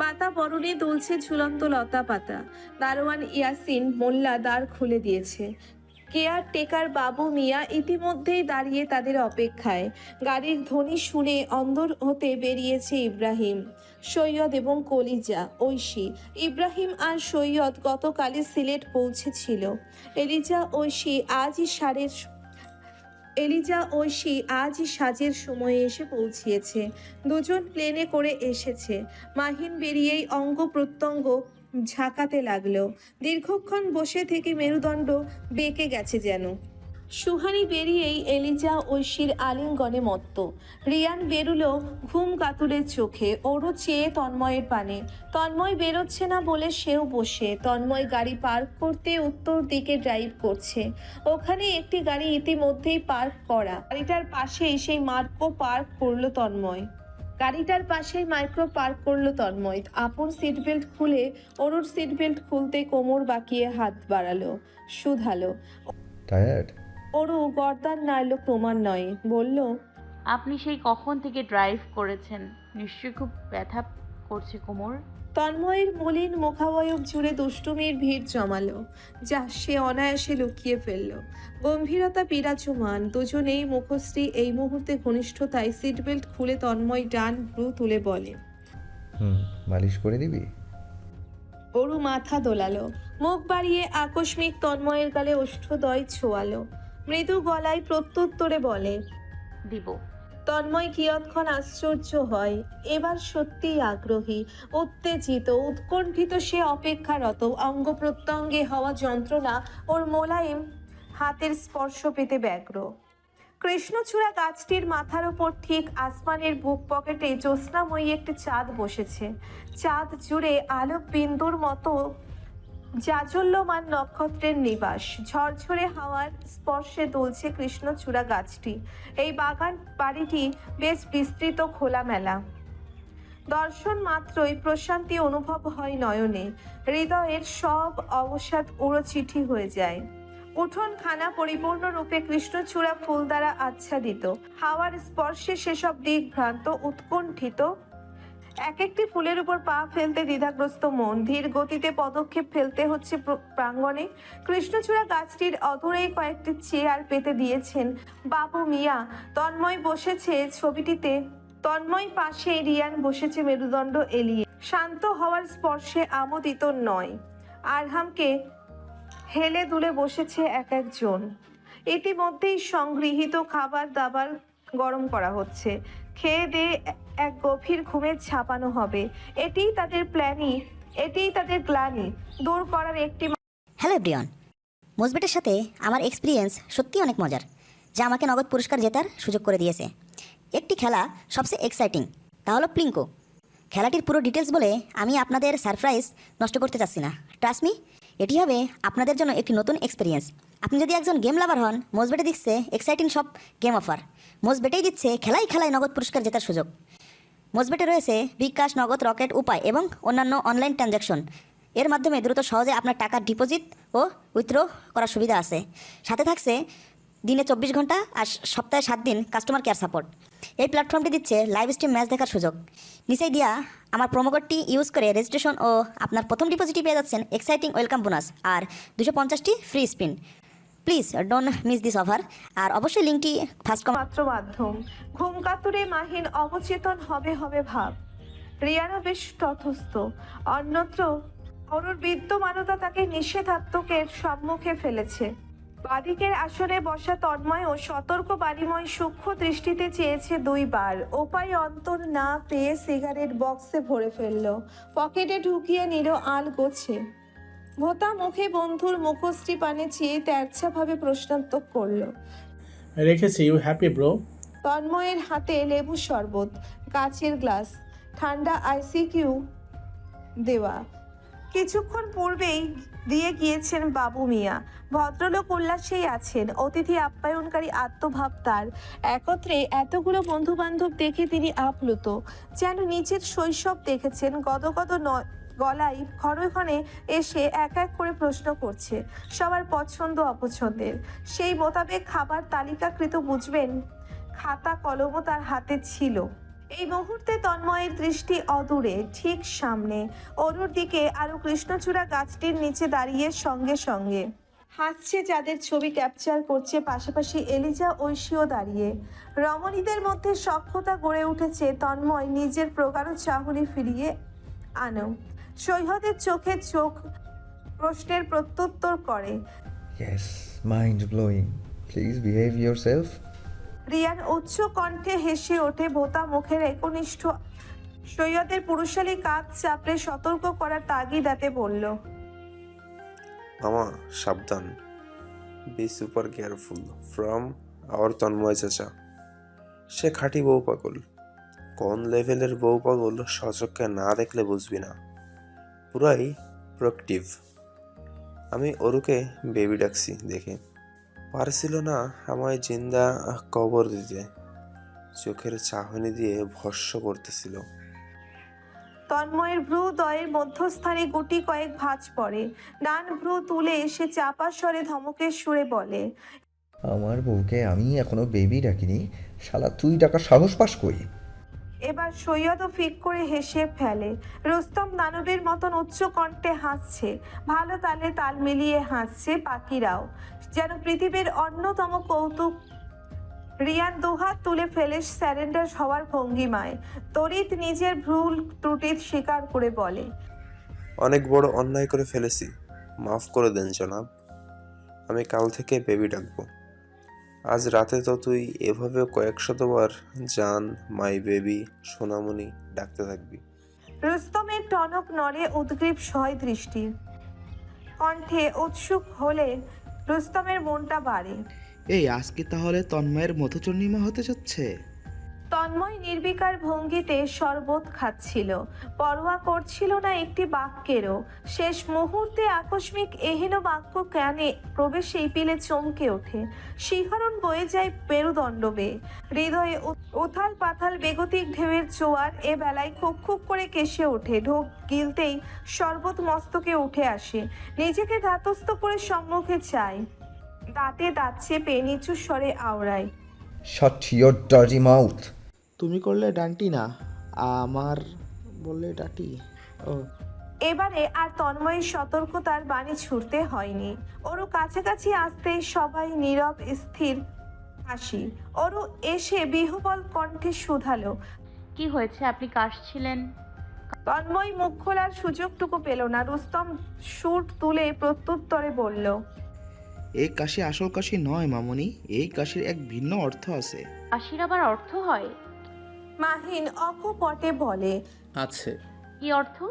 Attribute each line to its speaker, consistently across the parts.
Speaker 1: বাতাবরণে দুলছে ঝুলন্ত লতা পাতা। দারোয়ান ইয়াসিন মোল্লা দ্বার খুলে দিয়েছে। কেয়ার টেকার বাবু মিয়া ইতিমধ্যেই দাঁড়িয়ে তাদের অপেক্ষায়। গাড়ির ধ্বনি শুনে অন্দর হতে বেরিয়েছে ইব্রাহিম, সৈয়দ এবং কলিজা, ঐশী। ইব্রাহিম আর সৈয়দ গতকালই সিলেট পৌঁছেছিল। এলিজা, ঐশী আজই সারের এলিজা ঐশী আজই সাজের সময়ে এসে পৌঁছিয়েছে। দুজন প্লেনে করে এসেছে। মাহিন বেরিয়েই অঙ্গ প্রত্যঙ্গ ঝাঁকাতে লাগল। দীর্ঘক্ষণ বসে থেকে মেরুদণ্ড বেঁকে গেছে যেন। সুহানি বেরিয়েই এলিজা ঐশীর আলিঙ্গনে মত্ত। রিয়ান বেরুলো ঘুম কাতুরের চোখে, ওরও চেয়ে তন্ময়ের পানে। তন্ময় বেরোচ্ছে না বলে সেও বসে, তন্ময় গাড়ি পার্ক করতে উত্তর দিকে ড্রাইভ করছে। ওখানে একটি গাড়ি ইতিমধ্যেই পার্ক করা। গাড়িটার পাশেই সেই মার্কো পার্ক করল তন্ময়। গাড়িটার পাশেই মাইক্রো পার্ক করল তন্ময়। আপন সিট বেল্ট খুলে অরুর সিট বেল্ট খুলতে কোমর বাঁকিয়ে হাত বাড়ালো, শুধালো।
Speaker 2: টায়ার্ড
Speaker 1: অরু গর্দান নাড়ল ক্রমান্বয়ে বলল
Speaker 3: আপনি সেই কখন থেকে ড্রাইভ করেছেন? নিশ্চয়ই খুব ব্যথা করছে কোমর?
Speaker 1: তন্ময়ের মলিন মুখাবয়ব জুড়ে দুষ্টুমির ভিড় জমালো যা সে অনায়াসে লুকিয়ে ফেলল। গম্ভীরতা বিরাজমান দুজনেই মুখশ্রী এই মুহূর্তে ঘনিষ্ঠতায় সিট বেল্ট খুলে তন্ময় ডান ভ্রু তুলে বলে
Speaker 2: হুম মালিশ করে দিবি?
Speaker 1: অরু মাথা দোলালো মুখ বাড়িয়ে আকস্মিক তন্ময়ের গালে ওষ্ঠদয় ছোয়ালো। মৃদু গলায় প্রত্যুত্তরে বলে
Speaker 3: দিব।
Speaker 1: তন্ময় কিয়ৎক্ষণ আশ্চর্য হয়। এবার সত্যিই আগ্রহী উত্তেজিত উৎকণ্ঠিত সে অপেক্ষারত অঙ্গ প্রত্যঙ্গে হওয়া যন্ত্রণা ওর মোলায়েম হাতের স্পর্শ পেতে ব্যগ্র। কৃষ্ণচূড়া গাছটির মাথার ওপর ঠিক আসমানের বুক পকেটে জ্যোৎস্নাময়ী একটি চাঁদ বসেছে। চাঁদ জুড়ে আলোক বিন্দুর মতো জাজল্যমান নক্ষত্রের নিবাস। ঝরঝরে হাওয়ার স্পর্শে দুলছে কৃষ্ণচূড়া গাছটি। এই বাগান বাড়িটি বেশ বিস্তৃত, খোলামেলা। দর্শন মাত্রই প্রশান্তি অনুভব হয় নয়নে। হৃদয়ের সব অবসাদ উড়ো চিঠি হয়ে যায়। উঠোন খানা পরিপূর্ণরূপে কৃষ্ণচূড়া ফুল দ্বারা আচ্ছাদিত। হাওয়ার স্পর্শে সেসব দিক ভ্রান্ত উৎকণ্ঠিত এক একটি ফুলের উপর পা ফেলতে দ্বিধাগ্রস্ত মন। ধীর গতিতে পদক্ষেপ ফেলতে হচ্ছে প্র- প্রাঙ্গণে। কৃষ্ণচূড়া গাছটির অদূরেই কয়েকটি চেয়ার পেতে দিয়েছেন বাবু মিয়া। তন্ময় বসেছে ছবিটিতে। তন্ময় পাশে রিয়ান বসেছে মেরুদণ্ড এলিয়ে। শান্ত হওয়ার স্পর্শে আমোদিত নয়। আরহামকে হেলে দুলে বসেছে এক একজন। ইতিমধ্যেই সংগৃহীত খাবার দাবার গরম করা হচ্ছে। খেয়ে দিয়ে এক গভীর ঘুমে ছাপানো হবে। এটিই তাদের প্ল্যানই, এটিই তাদের গ্লানি। দূর করার একটি
Speaker 4: হ্যালো এভরিওয়ান, মোজবেটের সাথে আমার এক্সপিরিয়েন্স সত্যি অনেক মজার, যা আমাকে নগদ পুরস্কার জেতার সুযোগ করে দিয়েছে। একটি খেলা সবচেয়ে এক্সাইটিং তা হলো প্লিঙ্কো খেলাটির পুরো ডিটেলস বলে আমি আপনাদের সারপ্রাইজ নষ্ট করতে চাচ্ছি না। ট্রাস্ট মি এটি হবে আপনাদের জন্য একটি নতুন এক্সপিরিয়েন্স আপনি যদি একজন গেম লাভার হন, মোজবেটে দিচ্ছে এক্সাইটিং সব গেম অফার মোজবেটেই দিচ্ছে খেলাই খেলায় নগদ পুরস্কার জেতার সুযোগ। মোজবেটে রয়েছে বিকাশ নগদ, রকেট, উপায় এবং অন্যান্য অনলাইন ট্রানজ্যাকশন। এর মাধ্যমে দ্রুত সহজে আপনার টাকার ডিপোজিট ও উইথড্র করার সুবিধা আছে। সাথে থাকছে দিনে চব্বিশ ঘণ্টা আর সপ্তাহে সাত দিন কাস্টমার কেয়ার সাপোর্ট। এই প্ল্যাটফর্মটি দিচ্ছে লাইভ স্ট্রিম ম্যাচ দেখার সুযোগ। নিচেই দিয়া আমার প্রোমোকোডটি ইউজ করে রেজিস্ট্রেশন ও আপনার প্রথম ডিপোজিটই পেয়ে যাচ্ছেন এক্সাইটিং ওয়েলকাম বোনাস আর দুশো পঞ্চাশটি free spin please don't miss this offer আর অবশ্যই লিঙ্কটি ফার্স্ট কম
Speaker 1: মাত্র মাধ্যম। ঘুম কাতুরে মাহিন অবচেতন হবে হবে ভাব। রিয়ানা বেশ তথস্থ। অন্যত্র অরুর বিদ্যমানতা তাকে নিষেধাত্মকের সম্মুখে ফেলেছে। বাদিকের আসনে বসা তন্ময় ও সতর্ক বাণীময় সূক্ষ্ম দৃষ্টিতে চেয়েছে দুইবার। ওপায় অন্তর না পেয়ে সিগারেট বক্সে ভরে ফেলল। পকেটে ঢুকিয়ে নিল আল গোছে ভোতা মুখে বন্ধুর মুখশ্রী পানে চেয়ে তেরছাভাবে প্রশ্নাত্মক করল।
Speaker 5: রেখেছি ইউ হ্যাপি ব্রো
Speaker 1: তন্ময়ের হাতে লেবু শরবত কাচের গ্লাস ঠান্ডা আইসিকিউ দেওয়া। কিছুক্ষণ পূর্বেই দিয়ে গিয়েছেন বাবু মিয়া। ভদ্রলোক উল্লাসেই আছেন। অতিথি আপ্যায়নকারী আত্মভাব তার। একত্রে এতগুলো বন্ধু বান্ধব দেখে তিনি আপ্লুত। যেন নিজের শৈশব দেখেছেন। গদগদ ন- গলায় ক্ষণে এসে এক এক করে প্রশ্ন করছে। সবার পছন্দ অপছন্দের। সেই মোতাবেক খাবার তালিকাকৃত বুঝবেন, খাতা কলমও তার হাতে ছিল। এই মুহূর্তে তন্ময়ের দৃষ্টি অদূরে, ঠিক সামনে। অরুর দিকে আরও কৃষ্ণচূড়া গাছটির নিচে দাঁড়িয়ে সঙ্গে সঙ্গে। হাসছে যাদের ছবি ক্যাপচার করছে, পাশাপাশি এলিজা ঐশীও দাঁড়িয়ে। রমণীদের মধ্যে সক্ষতা গড়ে উঠেছে তন্ময় নিজের প্রগাঢ় চাহনি ফিরিয়ে আনো সৈহদের চোখে চোখ প্রশ্নের প্রত্যুত্তর করে।
Speaker 2: Yes mind blowing please behave yourself
Speaker 1: Riyan উচ্চ কণ্ঠে হেসে ওঠে বোতা মুখের একনিষ্ঠ। সৈয়দের পুরুষালী কাজ চাপড়ে সতর্ক করার তাগিদাতে বলল
Speaker 6: মামা সাবধান। Be super careful from our Tanmoy চাচা। সে খাঁটি বউ পাগল। কোন লেভেলের বউ পাগল সচক্ষে না দেখলে বুঝবি না। পুরাই প্রোক্টিভ আমি ওরুকে বেবি ডাকছি দেখে। পারছিল না আমায় জিন্দা কবর দিতে। চোখের চাহনি দিয়ে ভস্য করতেছিল।
Speaker 1: তন্ময়ের ভ্রু দয়ের মধ্যস্থানে গুটি কয়েক ভাঁজ পড়ে। ডান ভ্রু তুলে এসে চাপা স্বরে ধমকের সুরে বলে
Speaker 2: আমার বউকে আমি এখনও বেবি ডাকিনি। শালা তুই ডাকা সাহস পাস কই?
Speaker 1: এবার সৈয়দও ফিক করে হেসে ফেলে। রুস্তম দানবের মতন উচ্চ কণ্ঠে হাসছে। ভালো তালে তাল মিলিয়ে হাসছে পাখিরাও। যেন পৃথিবীর অন্যতম কৌতুক। রিয়ান দুহাত তুলে ফেলে স্যারেন্ডার হওয়ার ভঙ্গিমায়। তরিত নিজের ভুল ত্রুটির স্বীকার করে বলে,
Speaker 6: অনেক বড় অন্যায় করে ফেলেছি। মাফ করে দেন জনাব। আমি কাল থেকে বেবি ডাকবো। আজ রাতে তো তুই এভাবে কয়েকশতবার জান মাই বেবি সোনামণি ডাকতে থাকবি।
Speaker 1: রুস্তমের টনক নড়ে উদ্গ্রীব সহায় দৃষ্টি। কণ্ঠে উৎসুক হলে রুস্তমের মনটা বাড়ে।
Speaker 7: এই আজকে তাহলে তন্ময়ের মধুচন্দ্রিমা হতে যাচ্ছে?
Speaker 1: তন্ময় নির্বিকার ভঙ্গিতে শরবত খাচ্ছিল। পরোয়া করছিল না একটি বাক্যেরও। শেষ মুহূর্তে আকস্মিক এহেন বাক্য কানে প্রবেশেই পিলে চমকে ওঠে। শিহরণ বয়ে যায় মেরুদণ্ড বেয়ে হৃদয়ে উথাল পাথাল বেগতিক ঢেউয়ের জোয়ার এ বেলায় খুব খুব করে কেসে ওঠে। ঢোক গিলতেই শরবত মস্তকে উঠে আসে। নিজেকে ধাতস্থ করে সম্মুখে চায়। দাঁতে দাঁত চেপে নিচু স্বরে আওড়ায়।
Speaker 2: শাট ইয়োর ডার্টি মাউথ
Speaker 7: তুমি করলে ডান্টি না আমার বললে ডাটি। ও।
Speaker 1: এবারে আর তন্ময়ের সতর্কতার বাণী ছুটতে হয়নি। ওরও কাছাকাছি আসতেই সবাই নীরব স্থির হাসি। ওরও এসে বিহবল কণ্ঠে শুধালো।
Speaker 3: কি হয়েছে? আপনি কাশছিলেন?
Speaker 1: তন্ময় মুখ খোলার সুযোগটুকু পেল না। রুস্তম সুর তুলে প্রত্যুত্তরে বলল
Speaker 7: এই কাশি আসল কাশি নয় মামনি। এই কাশির এক ভিন্ন অর্থ আছে।
Speaker 3: কাশির আবার অর্থ হয়?
Speaker 1: মাহিন অকপটে বলে
Speaker 8: আছে।
Speaker 3: কি অর্থ?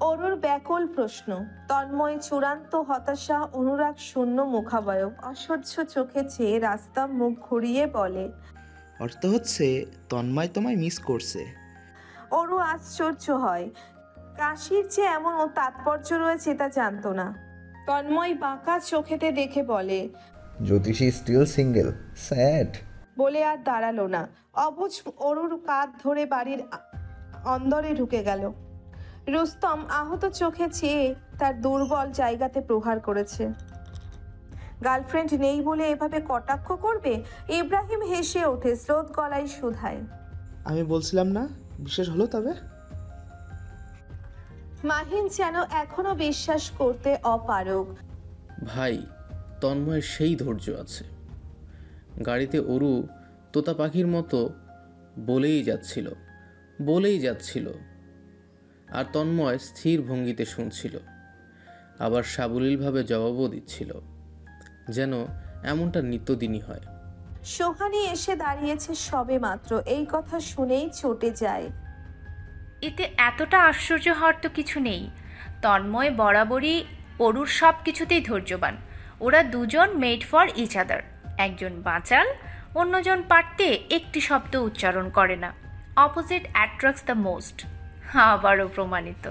Speaker 1: অরুর ব্যাকুল প্রশ্ন। তন্ময় চূড়ান্ত হতাশা অনুরাগ শূন্য মুখাবয়ব অসহ্য চোখে চেয়ে রাস্তা মুখ ঘুরিয়ে বলে
Speaker 7: অর্থ হচ্ছে তন্ময় তোমায় মিস করছে।
Speaker 1: অরু আশ্চর্য হয়। কাশির যে এমন ও তাৎপর্য রয়েছে তা জানতো না। তন্ময় বাঁকা চোখেতে দেখে বলে
Speaker 2: জ্যোতিষী স্টিল সিঙ্গেল স্যাড
Speaker 1: বলে আর দাঁড়াল না। অবুজ অরুর কাঁধ ধরে বাড়ির অন্দরে ঢুকে গেল। রুস্তম আহত চোখে চেয়ে তার দুর্বল জায়গাতে প্রহার করেছে। গার্লফ্রেন্ড নেই বলে এভাবে কটাক্ষ করবে? ইব্রাহিম হেসে ওঠে স্রোত গলায় শুধায়
Speaker 7: আমি বলছিলাম না বিশেষ হলো তবে?
Speaker 1: মাহিন যেন এখনও বিশ্বাস করতে অপারক
Speaker 8: ভাই তন্ময়ের সেই ধৈর্য আছে। গাড়িতে অরু তোতা পাখির মতো বলেই যাচ্ছিল বলেই যাচ্ছিল। আর তন্ময় স্থির ভঙ্গিতে শুনছিল আবার সাবলীলভাবে জবাবও দিচ্ছিল যেন এমনটা নিত্যদিনই হয়।
Speaker 1: সোহানি এসে দাঁড়িয়েছে সবে মাত্র এই কথা শুনেই চটে যায়।
Speaker 9: এতে এতটা আশ্চর্য হওয়ার তো কিছু নেই। তন্ময় বরাবরই অরুর সব কিছুতেই ধৈর্যবান। ওরা দুজন মেড ফর ইচ আদার একজন বাঁচাল অন্যজন পারতে একটি শব্দ উচ্চারণ করে না। অপোজিট অ্যাট্রাক্স দ্য মোস্ট আবারও প্রমাণিত।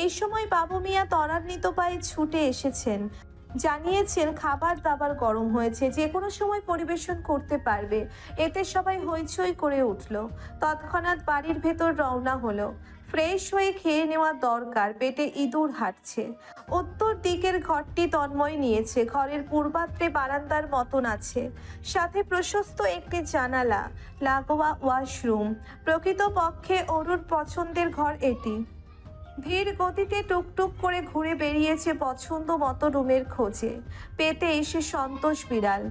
Speaker 1: এই সময় বাবু মিয়া ত্বরান্বিত পায়ে ছুটে এসেছেন। জানিয়েছেন খাবার দাবার গরম হয়েছে, যে কোনো সময় পরিবেশন করতে পারবে। এতে সবাই হইচই করে উঠল। তৎক্ষণাৎ বাড়ির ভেতর রওনা হলো। ফ্রেশ হয়ে খেয়ে নেওয়া দরকার, পেটে ইঁদুর হাঁটছে। উত্তর দিকের ঘরটি তন্ময় নিয়েছে, ঘরের পূর্বাত্রে বারান্দার মতন আছে। সাথে প্রশস্ত একটি জানালা, লাগোয়া ওয়াশরুম। প্রকৃতপক্ষে অরুর পছন্দের ঘর এটি। ধীর গতিতে টুকটুক করে ঘুরে বেরিয়েছে পছন্দ মতো রুমের খোঁজে। পেতেই সে সন্তোষ বিড়াল।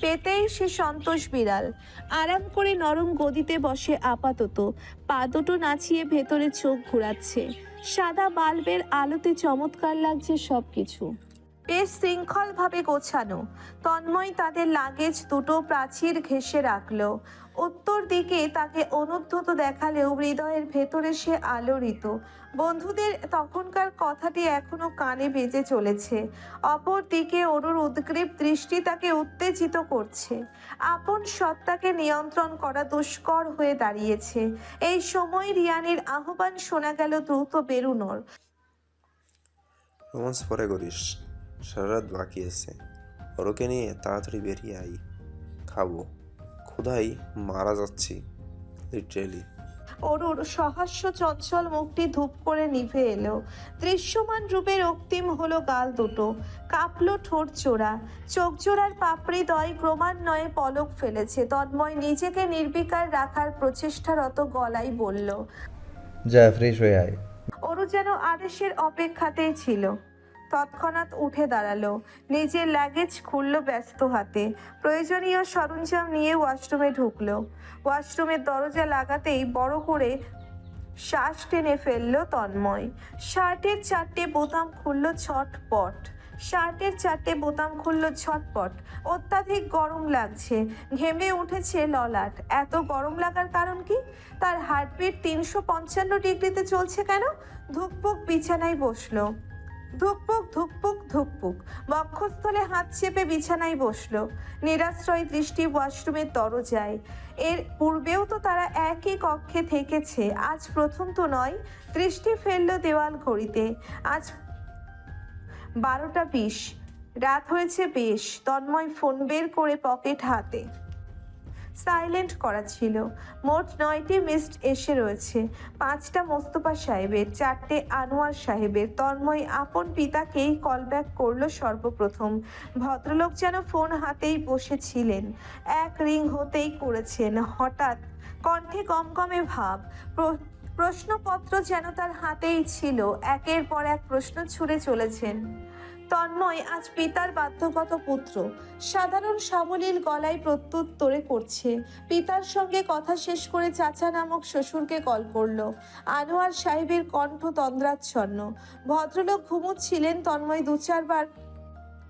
Speaker 1: পেতেই সে সন্তোষ বিড়াল। আরাম করে নরম গদিতে বসে আপাতত। পা দুটো নাচিয়ে ভেতরে চোখ ঘুরাচ্ছে। সাদা বাল্বের আলোতে চমৎকার লাগছে সব কিছু বেশ শৃঙ্খলভাবে গোছানো। তন্ময় তাদের লাগেজ দুটো প্রাচীর ঘেঁষে রাখল। উত্তর দিকে তাকে অনুদ্ধত দেখালেও হৃদয়ের ভেতরে সে আলোড়িত। বন্ধুদের তখনকার কথাটি এখনও কানে বেজে চলেছে। অপর দিকে অরুর উদ্গ্রীব দৃষ্টি তাকে উত্তেজিত করছে। আপন সত্তাকে নিয়ন্ত্রণ করা দুষ্কর হয়ে দাঁড়িয়েছে। এই সময় রিয়ানের আহ্বান শোনা গেল দ্রুত বেরুনোর।
Speaker 6: রোমান্স পরে করিস। সারা রাত বাকি আছে। ওরকে নিয়ে তাড়াতাড়ি বেরিয়ে আই। খাব। ক্ষুধাই মারা যাচ্ছি লিটারেলি
Speaker 1: অরুর সহাস্য চঞ্চল মুখটি ধূপ করে নিভে এলো। দৃশ্যমান রূপের অক্তিম হলো গাল দুটো। কাঁপলো ঠোঁট চোরা চোখ জোড়ার পাপড়ি দয় ক্রমান্বয়ে পলক ফেলেছে। তন্ময় নিজেকে নির্বিকার রাখার প্রচেষ্টারত গলায় বলল
Speaker 2: যা ফ্রেশ হয়ে আয়।
Speaker 1: অরু যেন আদেশের অপেক্ষাতেই ছিল। তৎক্ষণাৎ উঠে দাঁড়াল। নিজের লাগেজ খুললো ব্যস্ত হাতে। প্রয়োজনীয় সরঞ্জাম নিয়ে ওয়াশরুমে ঢুকলো। ওয়াশরুমের দরজা লাগাতেই বড় করে শ্বাস টেনে ফেলল তন্ময়। শার্টের চারটে বোতাম খুললো ছটপট। শার্টের চারটে বোতাম খুললো ছটপট। অত্যাধিক গরম লাগছে। ঘেমে উঠেছে ললাট। এত গরম লাগার কারণ কি? তার হার্টবিট তিনশো পঞ্চান্ন ডিগ্রিতে চলছে কেন? ধুকপুক বিছানায় বসল। ধুকপুক ধুকপুক ধুকপুক। বক্ষস্থলে হাত চেপে বিছানায় বসল। নিরাশ্রয় দৃষ্টি ওয়াশরুমের দরজায়। এর পূর্বেও তো তারা একই কক্ষে থেকেছে। আজ প্রথম তো নয়। দৃষ্টি ফেলল দেওয়াল ঘড়িতে। আজ বারোটা বিশ। রাত হয়েছে বেশ। তন্ময় ফোন বের করে পকেট হাতে সাইলেন্ট করা ছিল। মোট নয়টি মিসড এসে রয়েছে। পাঁচটা মোস্তফা সাহেবের, চারটে আনোয়ার সাহেবের। তন্ময় আপন পিতাকেই কল ব্যাক করল সর্বপ্রথম। ভদ্রলোক যেন ফোন হাতেই বসেছিলেন। এক রিং হতেই করেছেন। হঠাৎ কণ্ঠে গমগমে ভাব, প্র- প্রশ্নপত্র যেন তার হাতেই ছিল। একের পর এক প্রশ্ন ছুড়ে চলেছেন। তন্ময় আজ পিতার বাধ্যগত পুত্র। সাধারণ সাবলীল গলায় প্রত্যুত্তরে করছে। পিতার সঙ্গে কথা শেষ করে চাচা নামক শ্বশুরকে কল করল। আনোয়ার সাহেবের কণ্ঠ তন্দ্রাচ্ছন্ন। ভদ্রলোক ঘুমুচ্ছিলেন, তন্ময় দু চারবার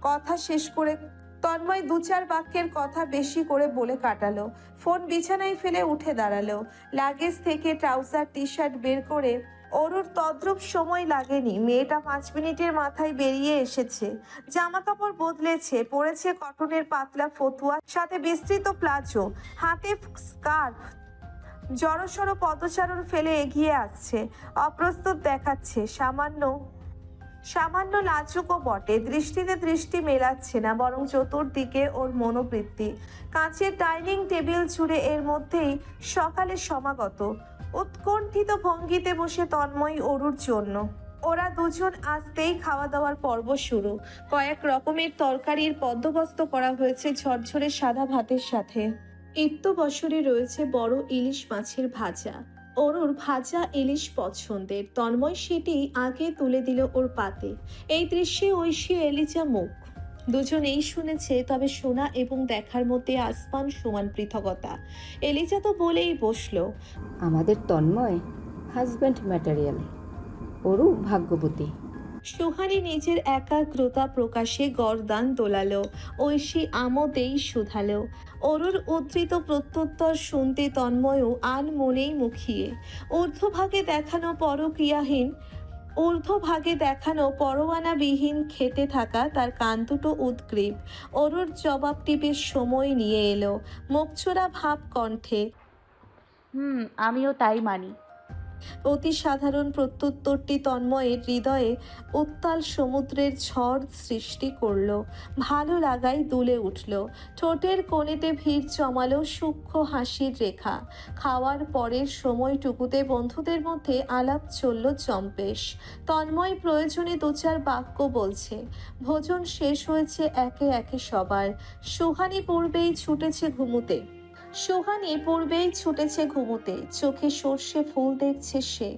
Speaker 1: কথা শেষ করে, তন্ময় দু চার বাক্যের কথা বেশি করে বলে কাটালো। ফোন বিছানায় ফেলে উঠে দাঁড়াল। লাগেজ থেকে ট্রাউজার টি শার্ট বের করে অরুর তদ্রূপ সময় লাগেনি। মেয়েটা পাঁচ মিনিটের মাথায় বেরিয়ে এসেছে। জামা কাপড় বদলেছে, পরেছে কটনের পাতলা ফতুয়া, সাথে বিস্তৃত প্লাজো, হাতে স্কার্ফ, জড়সড় পদচারণ ফেলে এগিয়ে আসছে। অপ্রস্তুত দেখাচ্ছে, সামান্য সামান্য লাজুকও বটে। দৃষ্টিতে দৃষ্টি মেলাচ্ছে না, বরং চতুর্দিকে ওর মনোবৃত্তি। কাঁচের ডাইনিং টেবিল জুড়ে এর মধ্যেই সকালে সমাগত। উৎকণ্ঠিত ভঙ্গিতে বসে তন্ময় অরুর জন্য। ওরা দুজন আসতেই খাওয়া দাওয়ার পর্ব শুরু। কয়েক রকমের তরকারির বন্দোবস্ত করা হয়েছে ঝরঝরে সাদা ভাতের সাথে। ইত্য বছরে রয়েছে বড় ইলিশ মাছের ভাজা। অরুর ভাজা ইলিশ পছন্দের। তন্ময় সেটি আগে তুলে দিল ওর পাতে। এই দৃশ্যে ঐশী এলিজা মুখ। দুজনেই শুনেছে তবে শোনা এবং দেখার মধ্যে আসমান সমান পৃথকতা। এলিজা তো বলেই বসল
Speaker 10: আমাদের তন্ময় হাজব্যান্ড ম্যাটেরিয়াল ওরও ভাগ্যবতী।
Speaker 1: সুহানি নিজের একাগ্রতা প্রকাশে গরদান দোলালো ঐশী আমোদেই শুধালো। অরুর উদ্ধৃত প্রত্যুত্তর শুনতে তন্ময়ও আন মনেই মুখিয়ে ঊর্ধ্বভাগে দেখানো পরক্রিয়াহীন ঊর্ধ্বভাগে দেখানো পরোয়ানাবিহীন খেতে থাকা তার কান দুটো উদ্গ্রীব। অরুর জবাবটি বেশ সময় নিয়ে এলো। মুখচোরা ভাব কণ্ঠে
Speaker 3: হুম, আমিও তাই মানি।
Speaker 1: অতি সাধারণ প্রত্যুত্তরটি তন্ময়ের হৃদয়ে উত্তাল সমুদ্রের ঝড় সৃষ্টি করল। ভালো লাগাই দুলে উঠল। ঠোঁটের কোণেতে ভিড় জমালো সূক্ষ্ম হাসির রেখা। খাওয়ার পরের সময়টুকুতে বন্ধুদের মধ্যে আলাপ চলল চম্পেশ। তন্ময় প্রয়োজনে দু চার বাক্য বলছে। ভোজন শেষ হয়েছে একে একে সবার। সুহানি পূর্বেই ছুটেছে ঘুমুতে। সুহানি পূর্বেই ছুটেছে ঘুমুতে। চোখে সর্ষে ফুল দেখছে সে।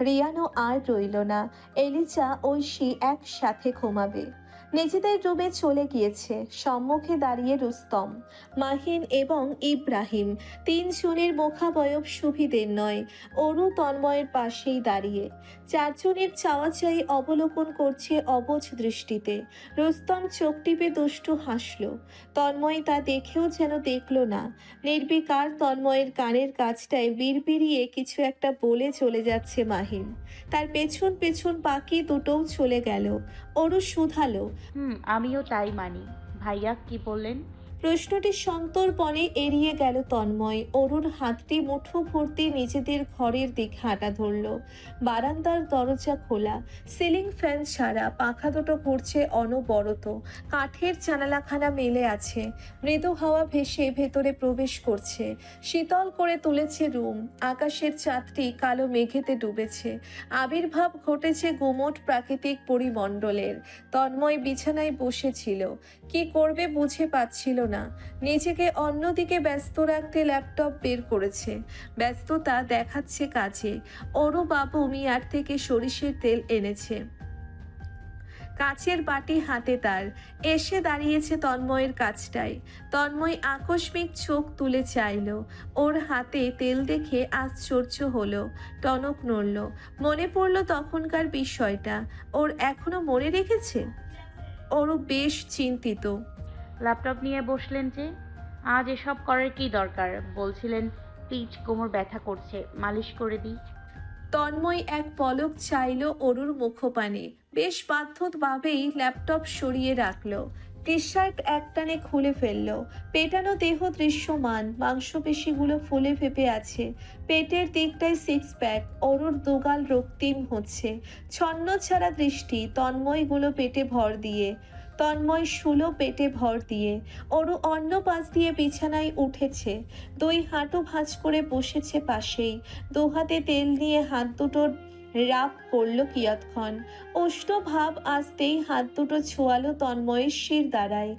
Speaker 1: রিয়ানো আর রইল না। এলিজা ঐশী একসাথে ঘুমাবে। নিজেদের রুমে চলে গিয়েছে। সম্মুখে দাঁড়িয়ে রুস্তম মাহিন এবং ইব্রাহিম, তিনজনের মুখাবয়ব সুবিধের নয়, অরু তন্ময়ের পাশেই দাঁড়িয়ে। চারজনের চাওয়া চাই অবলোকন করছে অবুঝ দৃষ্টিতে। রুস্তম চোখ টিপে দুষ্টু হাসল। তন্ময় তা দেখেও যেন দেখল না। নির্বিকার তন্ময়ের কানের কাছটায় বিড়বিড়িয়ে কিছু একটা বলে চলে যাচ্ছে মাহিন তার পেছন পেছন পাখি দুটোও চলে গেল। অরু শুধালো।
Speaker 3: হুম আমিও তাই মানি। ভাইয়া কি বললেন?
Speaker 1: প্রশ্নটি সন্তর্পণে এড়িয়ে গেল তন্ময়। অরুর হাতটি মুঠো ভর্তি নিজেদের ঘরের দিকে হাঁটা ধরল। বারান্দার দরজা খোলা। সিলিং ফ্যান ছাড়া পাখা দুটো ঘুরছে অনবরত। কাঠের জানালাখানা মেলে আছে। মৃদু হাওয়া ভেসে ভেতরে প্রবেশ করছে। শীতল করে তুলেছে রুম। আকাশের চাঁদটি কালো মেঘেতে ডুবেছে। আবির্ভাব ঘটেছে গুমোট প্রাকৃতিক পরিমণ্ডলের। তন্ময় বিছানায় বসেছিল। কি করবে বুঝে পাচ্ছিল না। নিজেকে অন্যদিকে ব্যস্ত রাখতে ল্যাপটপ বের করেছে। ব্যস্ততা দেখাচ্ছে কাজে। ওরও বাবু মিয়ার থেকে সরিষের তেল এনেছে। কাচের বাটি হাতে তার। এসে দাঁড়িয়েছে তন্ময়ের কাছটায় তন্ময় আকস্মিক চোখ তুলে চাইল। ওর হাতে তেল দেখে আশ্চর্য হলো। টনক নড়ল। মনে পড়ল তখনকার বিষয়টা। ওর এখনও মনে রেখেছে? ওরও বেশ চিন্তিত।
Speaker 3: ল্যাপটপ নিয়ে বসলেন যে, আজ এসব করার কি দরকার? বলছিলেন, পিচ কোমর ব্যথা করছে, মালিশ করে দিই।
Speaker 1: তন্ময় এক পলক চাইল অরুর মুখপানে। বেশ বাধ্যভাবেই ল্যাপটপ সরিয়ে রাখল। টি শার্ট একটানে খুলে ফেলল। পেটানো দেহ দৃশ্যমান, মাংসপেশিগুলো ফুলে ফেপে আছে। পেটের দিকটায় সিক্স প্যাক অরুর দুগাল রক্তিম হচ্ছে। ছন্ন ছাড়া দৃষ্টি, তন্ময়গুলো পেটে ভর দিয়ে। তন্ময় শুলো পেটে ভর দিয়ে অরু অন্য পাশ দিয়ে বিছানায় উঠেছে। দুই হাঁটু ভাঁজ করে বসেছে পাশেই। দুহাতে তেল নিয়ে হাত দুটোর রাপ করল কিয়ৎক্ষণ। উষ্ণ ভাব আসতেই হাত দুটো ছোয়ালো তন্ময়ের শির দ্বারায়।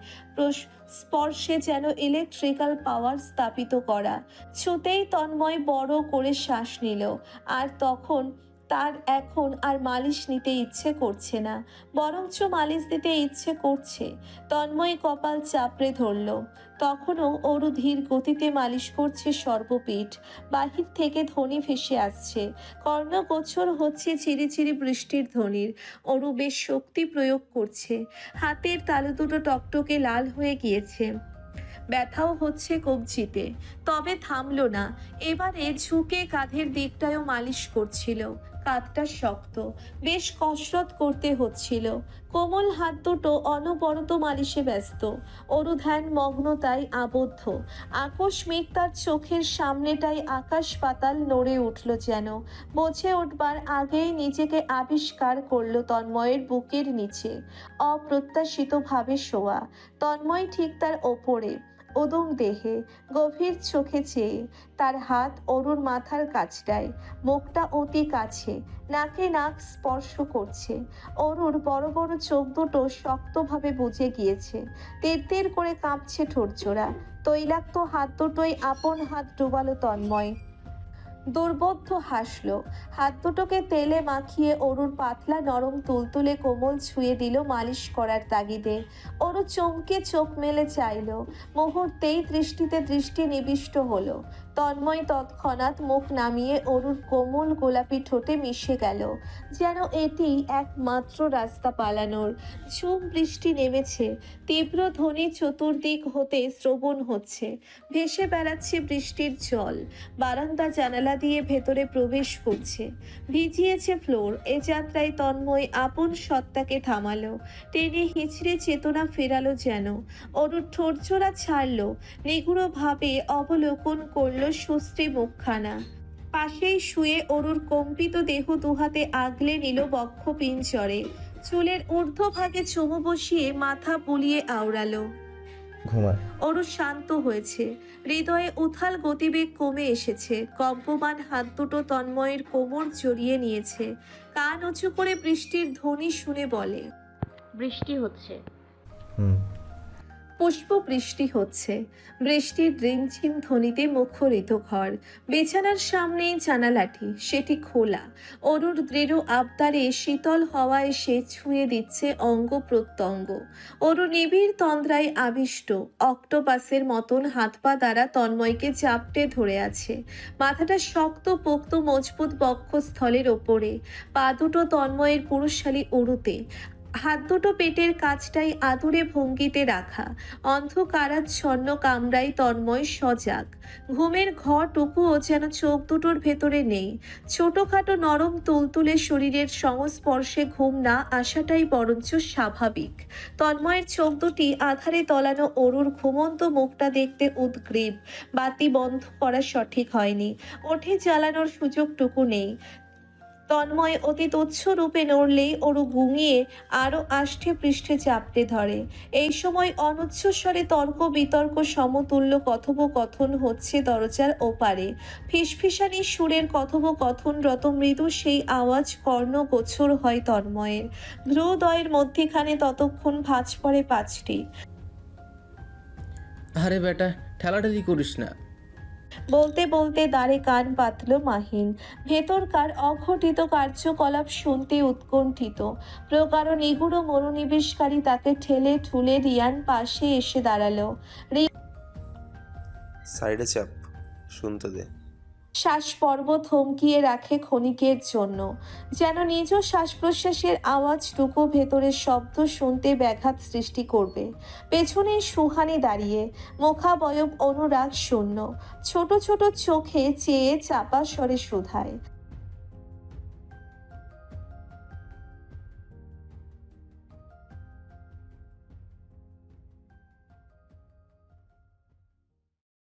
Speaker 1: স্পর্শে যেন ইলেকট্রিক্যাল পাওয়ার স্থাপিত করা। ছুতেই তন্ময় বড় করে শ্বাস নিল। আর তখন তার এখন আর মালিশ নিতে ইচ্ছে করছে না, বরঞ্চ মালিশ দিতে ইচ্ছে করছে। তন্ময় কপাল চাপড়ে ধরল। তখনও অরু ধীর গতিতে মালিশ করছে সর্বপিঠ। বাহির থেকে ধ্বনি ভেসে আসছে। কর্ণগোচর হচ্ছে চিরিচিরি বৃষ্টির ধ্বনির। অরু বেশ শক্তি প্রয়োগ করছে। হাতের তালু দুটো টকটকে লাল হয়ে গিয়েছে। ব্যথাও হচ্ছে কবজিতে। তবে থামলো না। এবারে ঝুঁকে কাঁধের দিকটায়ও মালিশ করছিল। কাঁধটা শক্ত। বেশ কসরত করতে হচ্ছিল। কোমল হাত দুটো অনবরত মালিশে ব্যস্ত। অরুধ্যান মগ্নতায় আবদ্ধ। আকস্মিক তার চোখের সামনেটাই আকাশ পাতাল নড়ে উঠল যেন। বোঝে উঠবার আগেই নিজেকে আবিষ্কার করল তন্ময়ের বুকের নিচে। অপ্রত্যাশিতভাবে শোয়া। তন্ময় ঠিক তার ওপরে। উদুম দেহে গভীর চোখে চেয়ে, তার হাত অরুর মাথার কাছটায়, মুখটা অতি কাছে, নাকে নাক স্পর্শ করছে। অরুর বড় বড় চোখ দুটো শক্তভাবে বুঝে গিয়েছে। তের তের করে কাঁপছে ঠোরচোরা তৈলাক্ত হাত দুটোই আপন হাত ডুবালো তন্ময়। দুর্বোধ্য হাসলো। হাত দুটোকে তেলে মাখিয়ে অরুর পাতলা নরম তুলতুলে কোমল ছুঁয়ে দিল মালিশ করার তাগিদে। অরু চমকে চোখ মেলে চাইল। মুহূর্তেই দৃষ্টিতে দৃষ্টি নিবিষ্ট হলো। তন্ময় তৎক্ষণাৎ মুখ নামিয়ে অরুর কোমল গোলাপি ঠোঁটে মিশে গেল। যেন এটি একমাত্র রাস্তা পালানোর। ঝুম বৃষ্টি নেমেছে। তীব্র ধ্বনি চতুর্দিক হতে শ্রবণ হচ্ছে। ভেসে বেড়াচ্ছে বৃষ্টির জল। বারান্দা জানালা দিয়ে ভেতরে প্রবেশ করছে। ভিজিয়েছে ফ্লোর। এ যাত্রায় তন্ময় আপন সত্তাকে থামালো। টেনে হিচড়ে চেতনা ফেরালো যেন। অরুর ঠোরচোরা ছাড়লো। নিগুড়ভাবে অবলোকন করল সুশ্রী মুখখানা। পাশেই শুয়ে অরুর কম্পিত দেহ দুহাতে আগলে নিল বক্ষ পিঞ্চরে চুলের ঊর্ধ্বভাগে চুমু বসিয়ে মাথা বুলিয়ে আওড়ালো।
Speaker 2: ঘুমা
Speaker 1: অরু শান্ত হয়েছে। হৃদয়ে উথাল গতিবেগ কমে এসেছে। কম্পমান হাত দুটো তন্ময়ের কোমর জড়িয়ে নিয়েছে। কান উঁচু করে বৃষ্টির ধ্বনি শুনে বলে
Speaker 3: বৃষ্টি হচ্ছে।
Speaker 2: হুম।
Speaker 1: পুষ্প বৃষ্টি হচ্ছে। বৃষ্টির রিমঝিম ধ্বনিতে মুখরিত ঘর। বিছানার সামনেই জানালাটি, সেটি খোলা। অরুর দৃঢ় আবদারে শীতল হওয়ায় এসে ছুঁয়ে দিচ্ছে অঙ্গ প্রত্যঙ্গ। অরু নিবিড় তন্দ্রায় আবিষ্ট। অক্টোপাসের মতন হাত পা দ্বারা তন্ময়কে চাপটে ধরে আছে। মাথাটা শক্ত, পোক্ত, মজবুত বক্ষস্থলের ওপরে। পা দুটো তন্ময়ের পুরুষশালী উড়ুতে হাত দুটো পেটের কাজটাই আদুরে ভঙ্গিতে রাখা। অন্ধকারাচ্ছন্ন কামরাই তন্ময় সজাগ। ঘুমের ঘরটুকুও যেন চোখ দুটোর ভেতরে নেই। ছোটখাটো নরম তুলতুলে শরীরের সংস্পর্শে ঘুম না আসাটাই বরঞ্চ স্বাভাবিক। তন্ময়ের চোখ দুটি আধারে তলানো অরুর ঘুমন্ত মুখটা দেখতে উদ্গ্রীব। বাতি বন্ধ করা সঠিক হয়নি। ওঠে জ্বালানোর সুযোগটুকু নেই। তন্ময় অতি তুচ্ছ রূপে নড়লেই ওরু গুঙিয়ে আরও আষ্ঠে পৃষ্ঠে চাপটে ধরে। এই সময় অনুচ্ছস্বরে তর্ক বিতর্ক সমতুল্য কথোপকথন হচ্ছে দরজার ওপারে। ফিসফিসানি সুরের কথোপকথনরত মৃদু সেই আওয়াজ কর্ণ গোছর হয় তন্ময়ের। ধ্রুদয়ের মধ্যেখানে ততক্ষণ ভাঁজ পড়ে পাঁচটি।
Speaker 8: আরে বেটা, ঠেলাঠেলি করিস না।
Speaker 1: বলতে বলতে দাঁড়ে কান পাতল মাহিন। ভেতরকার অঘটিত কার্যকলাপ শুনতে উৎকণ্ঠিত। প্রকার নিগুড় মনোনিবেশকারী তাকে ঠেলে ঠুলে রিয়ান পাশে এসে দাঁড়াল।
Speaker 6: সাইডে চাপ, শুনতে দে।
Speaker 1: শ্বাস পর্ব থমকিয়ে রাখে ক্ষণিকের জন্য। যেন নিজ শ্বাস প্রশ্বাসের আওয়াজটুকু ভেতরের শব্দ শুনতে ব্যাঘাত সৃষ্টি করবে। পেছনে সুহানি দাঁড়িয়ে, মুখাবয়ব অনুরাগ শূন্য। ছোট ছোট চোখে চেয়ে চাপা স্বরে শুধায়।